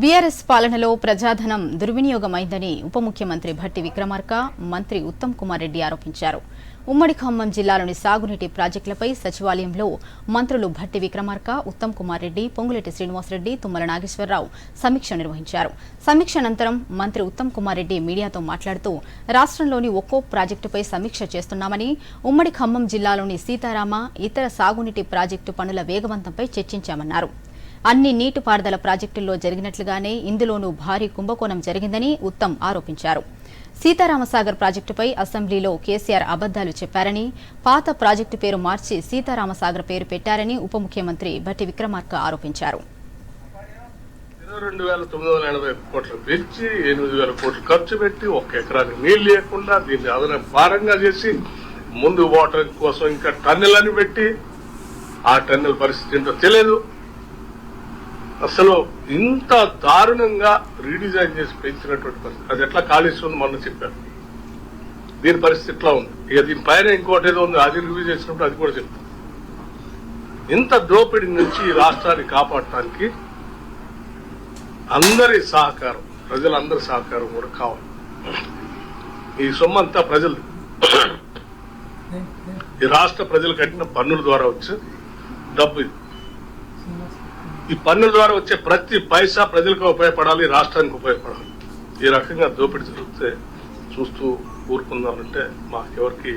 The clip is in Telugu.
బీఆర్ఎస్ పాలనలో ప్రజాధనం దుర్వినియోగమైందని ఉప ముఖ్యమంత్రి భట్టి విక్రమార్క మంత్రి ఉత్తమ్ కుమార్ రెడ్డి ఆరోపించారు. ఉమ్మడి ఖమ్మం జిల్లాలోని సాగునీటి ప్రాజెక్టులపై సచివాలయంలో మంత్రులు భట్టి విక్రమార్క ఉత్తమ్ కుమార్ రెడ్డి పొంగులెట్టి శ్రీనివాసరెడ్డి తుమ్మల నాగేశ్వరరావు సమీక్ష నిర్వహించారు. సమీక్ష అనంతరం మంత్రి ఉత్తమ్ కుమార్ రెడ్డి మీడియాతో మాట్లాడుతూ రాష్ట్రంలోని ఒక్కో ప్రాజెక్టుపై సమీక్ష చేస్తున్నామని ఉమ్మడి ఖమ్మం జిల్లాలోని సీతారామ ఇతర సాగునీటి ప్రాజెక్టు పనుల వేగవంతంపై చర్చించామన్నారు. అన్ని నీటిపారుదల ప్రాజెక్టుల్లో జరిగినట్లుగానే ఇందులోనూ భారీ కుంభకోణం జరిగిందని ఉత్తమ్ ఆరోపించారు. సీతారామసాగర్ ప్రాజెక్టుపై అసెంబ్లీలో కేసీఆర్ అబద్దాలు చెప్పారని పాత ప్రాజెక్టు పేరు మార్చి సీతారామసాగర్ పేరు పెట్టారని ఉప ముఖ్యమంత్రి భట్టి విక్రమార్క ఆరోపించారు. రెండు వేల తొమ్మిది వందల ఎనభై కోట్లు పెంచి ఎనిమిది వేల కోట్లు ఖర్చు పెట్టి ఒక ఎకరానికి నీళ్ళు లేకుండా దీన్ని అదనం భారంగా చేసి ముందు వాటర్ కోసం ఇంకా టన్నెల్ అని పెట్టి ఆ టన్నెల్ పరిస్థితి ఏంటో తెలియదు. అసలు ఇంత దారుణంగా రీడిజైన్ చేసి పెంచినటువంటి పరిస్థితి. అది ఎట్లా కాళేశ్వరం మొన్న చెప్పారు. దీని పరిస్థితి ఎట్లా ఉంది? ఇక దీని పైన ఇంకోటి ఏదో ఉంది అది రివ్యూ చేసినప్పుడు అది కూడా చెప్తాం. ఇంత దోపిడీ నుంచి ఈ రాష్ట్రాన్ని కాపాడటానికి అందరి సహకారం ప్రజలందరి సహకారం కూడా కావాలి. ఈ సొమ్ము అంతా ప్రజలు. ఈ రాష్ట్ర ప్రజలు కట్టిన పన్నుల ద్వారా వచ్చే డబ్బు ఇది. ఈ పన్నుల ద్వారా వచ్చే ప్రతి పైసా ప్రజలకు ఉపయోగపడాలి రాష్ట్రానికి ఉపయోగపడాలి. ఈ రకంగా దోపిడీ జరిగితే చూస్తూ ఊరుకుందామంటే మాకెవరికి